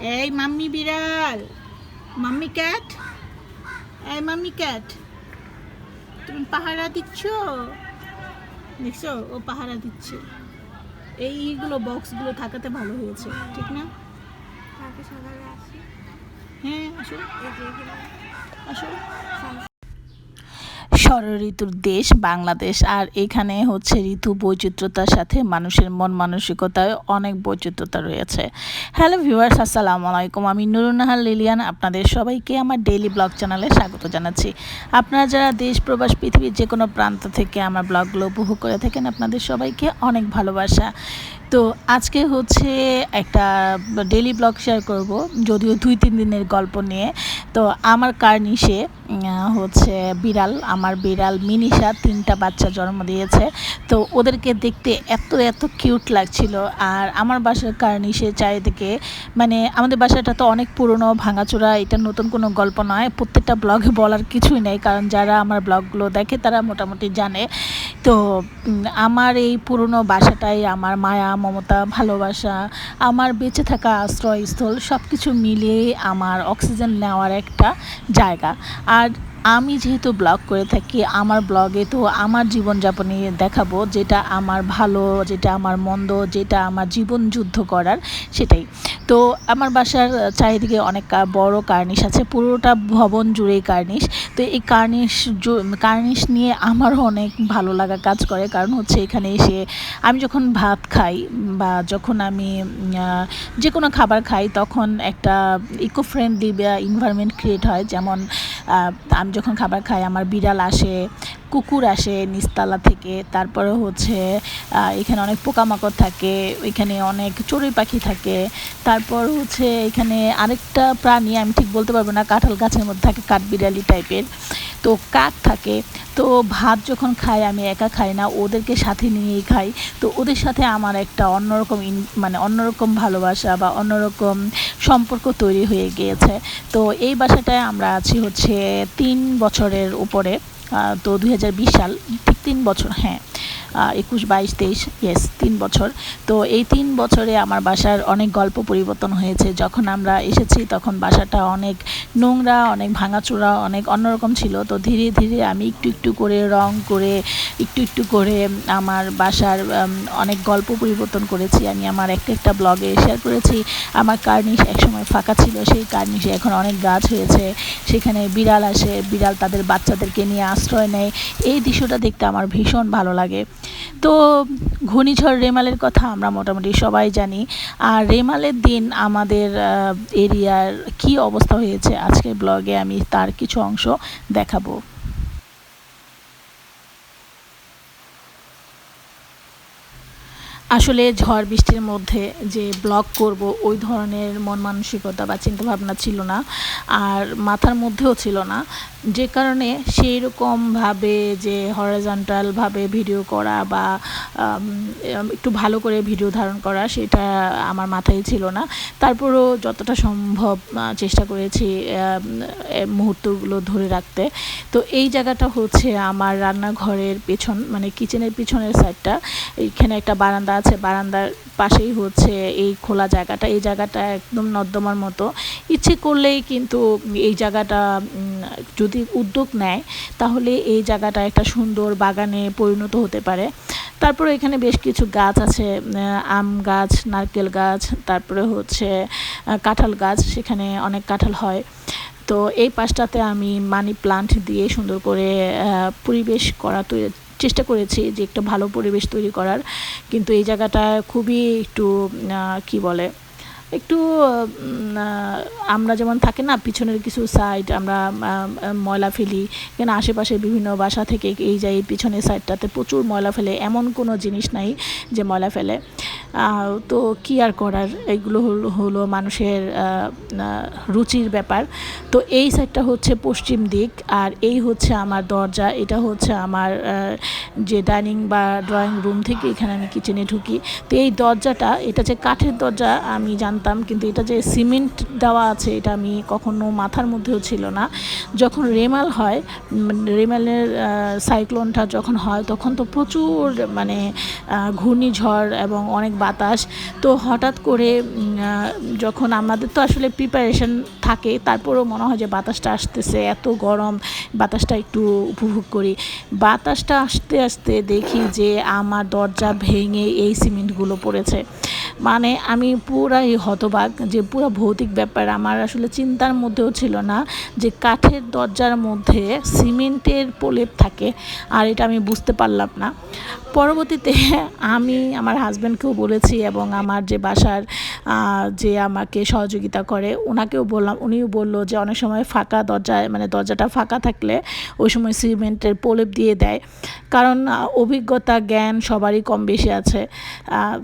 এই মাম্মি বিড়াল। Mummy cat? এই মাম্মি ক্যাট তুমি পাহারা দিচ্ছ? দেখছ? ও পাহারা দিচ্ছে। এইগুলো বক্সগুলো থাকাতে ভালো হয়েছে ঠিক না? হ্যাঁ আসো। আসো। ষড়ঋতুর দেশ বাংলাদেশ। আর এখানে হচ্ছে ঋতু বৈচিত্র্যতার সাথে মানুষের মন মানসিকতায় অনেক বৈচিত্র্যতা রয়েছে। হ্যালো ভিউয়ার্স, আসসালামু আলাইকুম। আমি নুরুন্নাহার লিলিয়ান, আপনাদের সবাইকে আমার ডেইলি ব্লগ চ্যানেলে স্বাগত জানাচ্ছি। আপনারা যারা দেশ, প্রবাস, পৃথিবীর যে কোনো প্রান্ত থেকে আমার ব্লগগুলো উপভোগ করে থাকেন, আপনাদের সবাইকে অনেক ভালোবাসা। তো আজকে হচ্ছে একটা ডেইলি ব্লগ শেয়ার করব, যদিও দুই, তিন দিনের গল্প নিয়ে। তো আমার কার্নিশে হচ্ছে বিড়াল, আমার বিড়াল মিনিশা তিনটা বাচ্চা জন্ম দিয়েছে। তো ওদেরকে দেখতে এত এত কিউট লাগছিল। আর আমার বাসার কার্নিশে চারিদিকে মানে আমাদের বাসাটা তো অনেক পুরনো, ভাঙাচোরা, এটা নতুন কোনো গল্প নয়। প্রত্যেকটা ব্লগে বলার কিছুই নেই, কারণ যারা আমার ব্লগগুলো দেখে তারা মোটামুটি জানে। তো আমার এই পুরনো বাসাটাই আমার মায়া মমতা, ভালোবাসা, আমার বেঁচে থাকা আশ্রয়স্থল সব কিছু মিলিয়ে আমার অক্সিজেন নেওয়ার একটা জায়গা। আর আমি যেহেতু ব্লগ করে থাকি, আমার ব্লগে তো আমার জীবনযাপনে দেখাবো যেটা আমার ভালো, যেটা আমার মন্দ, যেটা আমার জীবন যুদ্ধ করার, সেটাই। তো আমার বাসার চারিদিকে অনেক বড় কার্নিশ আছে, পুরোটা ভবন জুড়েই কার্নিশ। তো এই কার্নিশ কার্নিশ নিয়ে আমারও অনেক ভালো লাগা কাজ করে। কারণ হচ্ছে এখানে এসে আমি যখন ভাত খাই বা যখন আমি যে কোনো খাবার খাই, তখন একটা ইকো ফ্রেন্ডলি বা ইনভায়রনমেন্ট ক্রিয়েট হয়। যেমন যখন খাবার খাই আমার বিড়াল আসে কুকুর আসে নিচতলা থেকে, তারপরে হচ্ছে এখানে অনেক পোকামাকড় থাকে, এখানে অনেক চড়ুই পাখি থাকে, তারপর হচ্ছে এখানে আরেকটা প্রাণী, আমি ঠিক বলতে পারব না, কাঁঠাল গাছের মধ্যে থাকে, কাঠবিড়ালি টাইপের। তো কাক থাকে, তো ভাত যখন খাই আমি একা খাই না, ওদেরকে সাথে নিয়েই খাই। তো ওদের সাথে আমার একটা অন্যরকম ইন মানে অন্যরকম ভালোবাসা বা অন্যরকম সম্পর্ক তৈরি হয়ে গিয়েছে। তো এই বাসাটায় আমরা আছি হচ্ছে তিন বছরের উপরে। তো দুই হাজার বিশ সাল ঠিক তিন বছর হ্যাঁ। একুশ, বাইশ, তেইশ ইয়েস তিন বছর। তো এই তিন বছরে আমার বাসার অনেক গল্প পরিবর্তন হয়েছে। যখন আমরা এসেছি, তখন বাসাটা অনেক নোংরা, অনেক ভাঙাচোরা, অনেক অন্যরকম ছিল। তো ধীরে ধীরে আমি একটু একটু করে রং করে, একটু একটু করে আমার বাসার অনেক গল্প পরিবর্তন করেছি। আমি আমার একটা একটা ব্লগে শেয়ার করেছি। আমার কার্নিশ একসময় ফাঁকা ছিল। সেই কার্নিশে এখন অনেক গাছ হয়েছে। সেখানে বিড়াল আসে। বিড়াল তাদের বাচ্চাদেরকে নিয়ে আশ্রয় নেয়। এই দৃশ্যটা দেখতে আমার ভীষণ ভালো লাগে। তো ঘূর্ণিঝড় রেমালের কথা আমরা মোটামুটি সবাই জানি। আর রেমালের দিন আমাদের এরিয়ার কি অবস্থা হয়েছে আজকের ব্লগে আমি তার কিছু অংশ দেখাবো। আসলে ঝড় বৃষ্টির মধ্যে যে ব্লগ করব, ওই ধরনের মন মানসিকতা বা চিন্তাভাবনা ছিল না। আর মাথার মধ্যেও ছিল না। যে কারণে সেই রকমভাবে যে হরাজন্টালভাবে ভিডিও করা বা একটু ভালো করে ভিডিও ধারণ করা, সেটা আমার মাথায় ছিল না। তারপরও যতটা সম্ভব চেষ্টা করেছি মুহূর্তগুলো ধরে রাখতে। তো এই জায়গাটা হচ্ছে আমার রান্নাঘরের পেছন মানে কিচেনের পিছনের সাইডটা এইখানে একটা বারান্দা আছে, বারান্দার পাশেই হচ্ছে এই খোলা জায়গাটা। এই জায়গাটা একদম নর্দমার মতো। ইচ্ছে করলেই কিন্তু এই জায়গাটা যদি উদ্যোগ নেয়, তাহলে এই জায়গাটা একটা সুন্দর বাগানে পরিণত হতে পারে। তারপরে এখানে বেশ কিছু গাছ আছে আম গাছ, নারকেল গাছ, তারপরে হচ্ছে কাঁঠাল গাছ, সেখানে অনেক কাঁঠাল হয়। তো এই পাশটাতে আমি মানি প্লান্ট দিয়ে সুন্দর করে পরিবেশ করা চেষ্টা করেছি যে একটা ভালো পরিবেশ তৈরি করার। কিন্তু এই জায়গাটা খুবই একটু কি বলে, একটু আমরা যেমন থাকে না, পিছনের কিছু সাইড আমরা ময়লা ফেলি, কেন আশেপাশে বিভিন্ন বাসা থেকে এই যাই পিছনের সাইডটাতে প্রচুর ময়লা ফেলে, এমন কোনো জিনিস নাই যে ময়লা ফেলে। তো কি আর করার? এগুলো হলো হলো মানুষের রুচির ব্যাপার। তো এই সাইডটা হচ্ছে পশ্চিম দিক, আর এই হচ্ছে আমার দরজা। এটা হচ্ছে আমার যে ডাইনিং বা ড্রয়িং রুম থেকে এখানে আমি কিচেনে ঢুকি। তো এই দরজাটা, এটা যে কাঠের দরজা আমি জানতাম, কিন্তু এটা যে সিমেন্ট দেওয়া আছে, এটা আমি কখনো মাথার মধ্যেও ছিল না। যখন রেমাল হয় রেমালের সাইক্লোনটা যখন হয়, তখন তো প্রচুর মানে ঘূর্ণিঝড় এবং অনেক বাতাস। তো হঠাৎ করে যখন আমাদের তো আসলে প্রিপারেশন থাকে, তারপরেও মনে হয় যে বাতাসটা আসতেছে, এত গরম, বাতাসটা একটু উপভোগ করি। বাতাসটা আসতে আসতে দেখি যে আমার দরজা ভেঙে এই সিমেন্টগুলো পড়েছে। মানে আমি পুরাই হতবাক যে পুরো ভৌতিক ব্যাপার। আমার আসলে চিন্তার মধ্যেও ছিল না যে কাঠের দরজার মধ্যে সিমেন্টের প্রলেপ থাকে, আর এটা আমি বুঝতে পারলাম না। পরবর্তীতে আমি আমার হাজব্যান্ডকেও বলেছি এবং আমার যে বাসার যে আমাকে সহযোগিতা করে ওনাকেও বললাম, উনিও বলল যে অনেক সময় ফাঁকা দরজায় মানে দরজাটা ফাঁকা থাকলে ওই সময় সিমেন্টের প্রলেপ দিয়ে দেয়। কারণ অভিজ্ঞতা, জ্ঞান সবারই কম বেশি আছে।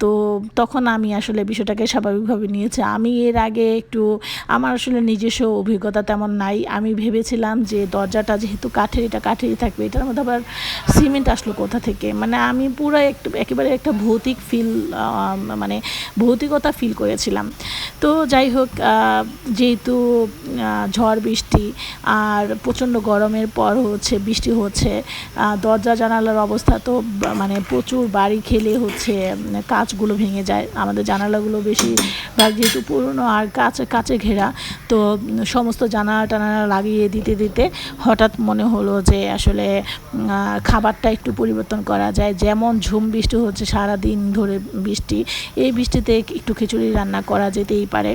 তো তখন আমি আসলে বিষয়টাকে স্বাভাবিকভাবে নিয়েছি। আমি এর আগে একটু, আমার আসলে নিজস্ব অভিজ্ঞতা তেমন নাই। আমি ভেবেছিলাম যে দরজাটা যেহেতু কাঠের, এটা কাঠেরই থাকবে, এটার মধ্যে আবার সিমেন্ট আসলো কোথা থেকে? মানে আমি পুরো একটু, একেবারে একটা ভৌতিক ফিল মানে ভৌতিকতা ফিল করেছিলাম। তো যাই হোক যেহেতু ঝড় বৃষ্টি আর প্রচণ্ড গরমের পর হচ্ছে, বৃষ্টি হচ্ছে দরজা জানালার অবস্থা তো মানে প্রচুর বাড়ি খেলে হচ্ছে কাঁচগুলো ভেঙে যায়। আমাদের জানালাগুলো বেশি ভাগ যেহেতু পুরনো আর কাছে কাছে ঘেরা, তো সমস্ত জানালা টানালা লাগিয়ে দিতে দিতে হঠাৎ মনে হলো যে আসলে খাবারটা একটু পরিবর্তন করা যায়। যেমন ঝুম বৃষ্টি হচ্ছে সারা দিন ধরে বৃষ্টি, এই বৃষ্টিতে একটু খিচুড়ি রান্না করা যেতেই পারে।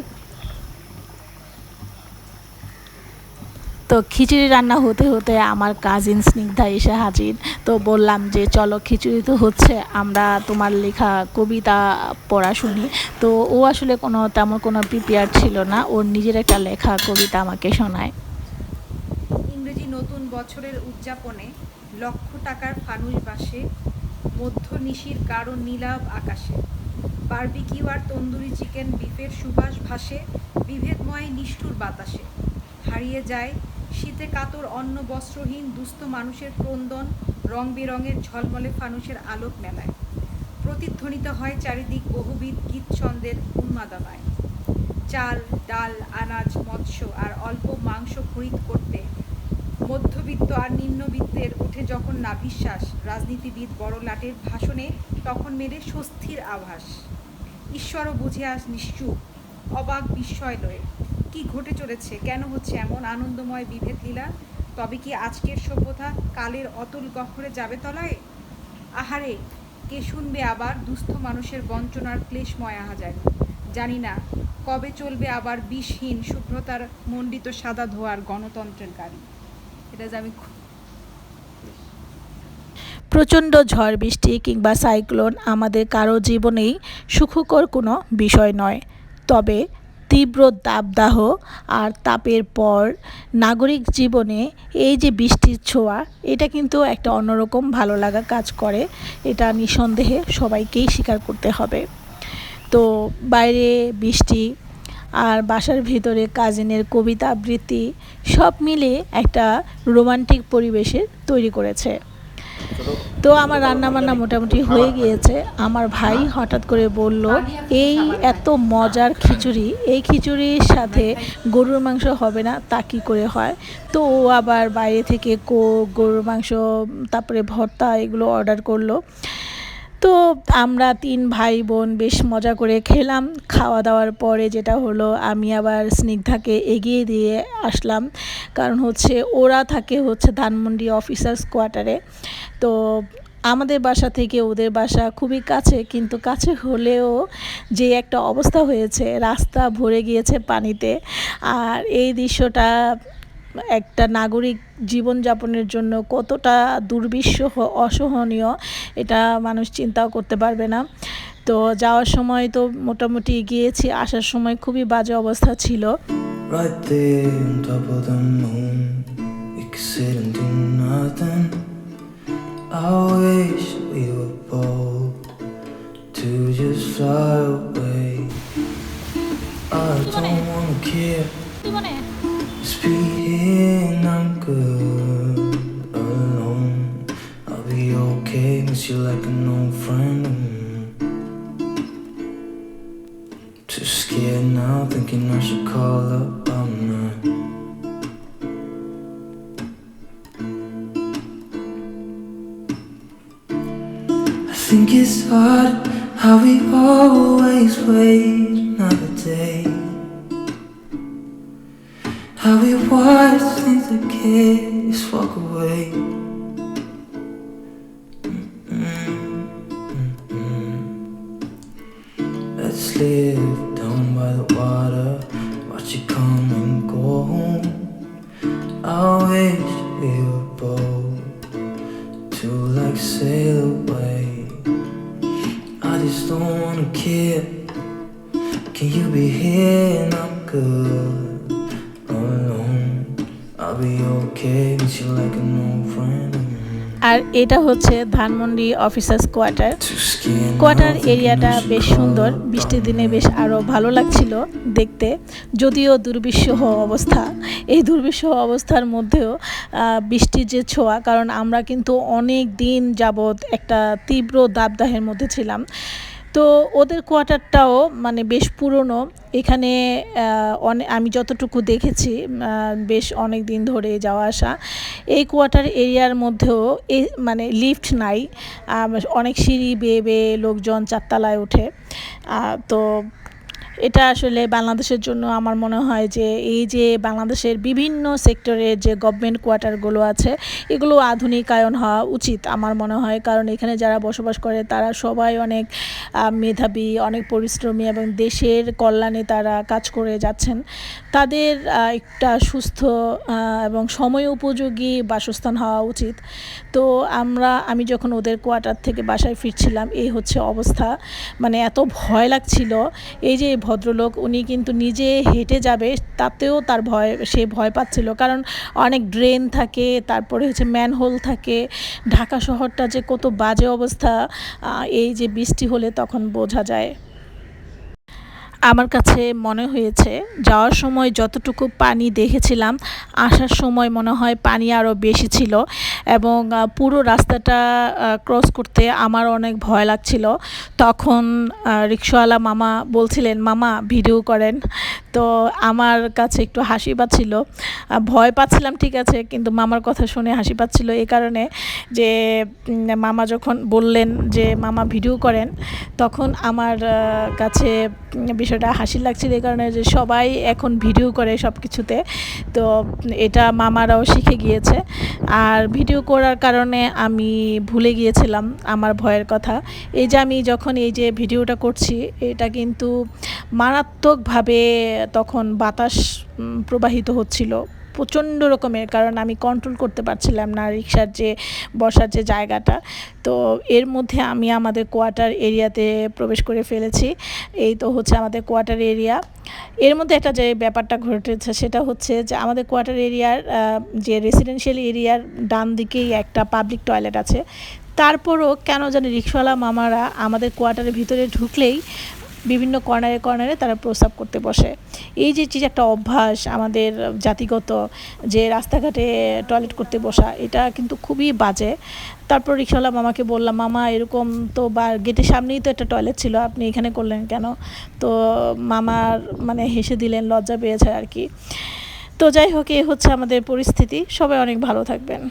তো খিচুড়ি রান্না হতে হতে আমার কাজিন স্নিগ্ধা এসে হাজির। তো বললাম যে, চলো খিচুড়ি তো হচ্ছে, আমরা তোমার লেখা কবিতা পড়া শুনি। তো ও আসলে কোনো, তেমন কোনো প্রিপেয়ার ছিল না। ওর নিজের একটা লেখা কবিতা আমাকে শোনায়। ইংরেজি নতুন বছরের উদযাপনে লক্ষ টাকার ফানুস বাসে, মধ্য নিশির কারণ নীলাভ আকাশে। বারবিকিউ আর তন্দুরি চিকেন বিফের সুবাস ভাসে, বিভেদময় নিষ্ঠুর বাতাসে। হারিয়ে যায় শীতে কাতর, অন্ন, বস্ত্রহীন, দুস্থ মানুষের ক্রন্দন রং বেরঙের ঝলমলে ফানুষের আলোক মেলায়। প্রতিধ্বনিত হয় চারিদিক বহুবিধ গীত ছন্দের উন্মাদনায়। চাল, ডাল, আনাজ, মৎস্য আর অল্প মাংস খরিদ করতে মধ্যবিত্ত আর নিম্নবিত্তের ওঠে যখন নাভিশ্বাস, রাজনীতিবিদ বড় লাটের ভাষণে তখন মেলে স্বস্তির আভাস। ঈশ্বরও বুঝে আস নিশ্চুপ, অবাক বিস্ময় লয়ে। কি ঘটে চলেছে? কেন হচ্ছে এমন আনন্দময় বিভেদ লীলা? তবে কি আজকের সভ্যতা কালের অতুল গহ্বরে যাবে তলায়? আহারে, কে শুনবে আবার দুস্থ মানুষের বঞ্চনার ক্লেশময় আহাজারি? জানি না, কবে চলবে আবার বিষহীন, শুভ্রতার মণ্ডিত সাদা ধোয়ার গণতন্ত্রের গাড়ি? এটা যে আমি প্রচণ্ড ঝড় বৃষ্টি কিংবা সাইক্লোন আমাদের কারও জীবনেই সুখকর কোনো বিষয় নয়। তবে তীব্র দাবদাহ আর তাপের পর নাগরিক জীবনে এই যে বৃষ্টির ছোঁয়া, এটা কিন্তু একটা অন্যরকম ভালো লাগা কাজ করে। এটা নিঃসন্দেহে সবাইকেই স্বীকার করতে হবে। তো বাইরে বৃষ্টি আর বাসার ভিতরে কাজিনের কবিতা আবৃত্তি সব মিলে একটা রোমান্টিক পরিবেশের তৈরি করেছে। তো আমার রান্না বান্না মোটামুটি হয়ে গিয়েছে। আমার ভাই হঠাৎ করে বলল, এই এত মজার খিচুড়ি, এই খিচুড়ির সাথে গরুর মাংস হবে না, তা কী করে হয়? তো ও আবার বাইরে থেকে কোক গরুর মাংস, তারপরে ভর্তা এগুলো অর্ডার করল। তো আমরা তিন ভাই বোন বেশ মজা করে খেলাম। খাওয়া দাওয়ার পরে যেটা হলো, আমি আবার স্নিগ্ধাকে এগিয়ে দিয়ে আসলাম। কারণ হচ্ছে ওরা থাকে হচ্ছে ধানমন্ডি অফিসার্স কোয়ার্টারে। তো আমাদের বাসা থেকে ওদের বাসা খুবই কাছে, কিন্তু কাছে হলেও যে একটা অবস্থা হয়েছে, রাস্তা ভরে গিয়েছে পানিতে। আর এই দৃশ্যটা একটা নাগরিক জীবনযাপনের জন্য কতটা দুর্বিষহ অসহনীয় এটা মানুষ চিন্তাও করতে পারবে না। তো যাওয়ার সময় তো মোটামুটি গিয়েছি আসার সময় খুবই বাজে অবস্থা ছিল। Right think it's hard How we always wait another day. How we watch things that kids walk away. Let's live down by the water, watch it come and go home. I wish we Can you be here? And I'm good. Alone? I'll be okay with you like an old friend. আর এটা হচ্ছে Dhanmondi officers quarter. Quarter এরিয়াটা বেশ সুন্দর। বৃষ্টির দিনে বেশ আরও ভালো লাগছিল দেখতে। যদিও দুর্বিষহ অবস্থা। এই দুর্বিষহ অবস্থার মধ্যেও বৃষ্টির যে ছোঁয়া কারণ আমরা কিন্তু অনেক দিন যাবৎ একটা তীব্র দাবদাহের মধ্যে ছিলাম। তো ওদের কোয়ার্টারটাও মানে বেশ পুরনো। এখানে অনেক আমি যতটুকু দেখেছি বেশ অনেক দিন ধরে যাওয়া আসা। এই কোয়ার্টার এরিয়ার মধ্যেও এ মানে লিফট নাই। অনেক সিঁড়ি বেয়ে বেয়ে লোকজন চারতলায় ওঠে। তো এটা আসলে বাংলাদেশের জন্য আমার মনে হয় যে এই যে বাংলাদেশের বিভিন্ন সেক্টরের যে গভর্নমেন্ট কোয়ার্টারগুলো আছে, এগুলো আধুনিকায়ন হওয়া উচিত আমার মনে হয়। কারণ এখানে যারা বসবাস করে তারা সবাই অনেক মেধাবী, অনেক পরিশ্রমী এবং দেশের কল্যাণে তারা কাজ করে যাচ্ছেন। তাদের একটা সুস্থ এবং সময় উপযোগী বাসস্থান হওয়া উচিত। তো আমরা, আমি যখন ওদের কোয়ার্টার থেকে বাসায় ফিরছিলাম, এই হচ্ছে অবস্থা। মানে এত ভয় লাগছিল। এই যে ভদ্রলোক, উনি কিন্তু নিজে হেঁটে যাবে, তাতেও তার ভয়, সে ভয় পাচ্ছিল। কারণ অনেক ড্রেন থাকে, তারপরে হচ্ছে ম্যানহোল থাকে। ঢাকা শহরটা যে কত বাজে অবস্থা এই যে বৃষ্টি হলে তখন বোঝা যায়। আমার কাছে মনে হয়েছে যাওয়ার সময় যতটুকু পানি দেখেছিলাম আসার সময় মনে হয় পানি আরও বেশি ছিল এবং পুরো রাস্তাটা ক্রস করতে আমার অনেক ভয় লাগছিল। তখন রিক্সাওয়ালা মামা বলছিলেন মামা ভিডিও করেন। তো আমার কাছে একটু হাসি পাচ্ছিল। ভয় পাচ্ছিলাম ঠিক আছে কিন্তু মামার কথা শুনে হাসি পাচ্ছিল এই কারণে যে মামা যখন বললেন যে মামা ভিডিও করেন তখন আমার কাছে উম, বিষয়টা হাসি লাগছিল এই কারণে যে সবাই এখন ভিডিও করে সব কিছুতে তো এটা মামারাও শিখে গিয়েছে। আর ভিডিও করার কারণে আমি ভুলে গিয়েছিলাম আমার ভয়ের কথা। এই যে আমি যখন এই যে ভিডিওটা করছি, এটা কিন্তু মারাত্মকভাবে তখন বাতাস প্রবাহিত হচ্ছিল। প্রচণ্ড রকমের, কারণ আমি কন্ট্রোল করতে পারছিলাম না রিক্সার যে বসার যে জায়গাটা। তো এর মধ্যে আমি আমাদের কোয়ার্টার এরিয়াতে প্রবেশ করে ফেলেছি। এই তো হচ্ছে আমাদের কোয়ার্টার এরিয়া এর মধ্যে একটা যে ব্যাপারটা ঘটেছে সেটা হচ্ছে যে আমাদের কোয়ার্টার এরিয়ার যে রেসিডেন্সিয়াল এরিয়ার ডান দিকেই একটা পাবলিক টয়লেট আছে। তারপরও কেন জানি রিক্সাওয়ালা মামারা আমাদের কোয়ার্টারের ভিতরে ঢুকলেই বিভিন্ন কর্নারে কর্নারে তারা প্রস্রাব করতে বসে। এই যে যে একটা অভ্যাস আমাদের জাতিগত যে রাস্তাঘাটে টয়লেট করতে বসা, এটা কিন্তু খুবই বাজে। তারপর রিক্সাওয়ালা মামাকে বললাম, মামা, এরকম তো বা গেটের সামনেই তো একটা টয়লেট ছিল, আপনি এখানে করলেন কেন? তো মামার মানে হেসে দিলেন, লজ্জা পেয়েছে আর কি। তো যাই হোক, এ হচ্ছে আমাদের পরিস্থিতি। সবাই অনেক ভালো থাকবেন।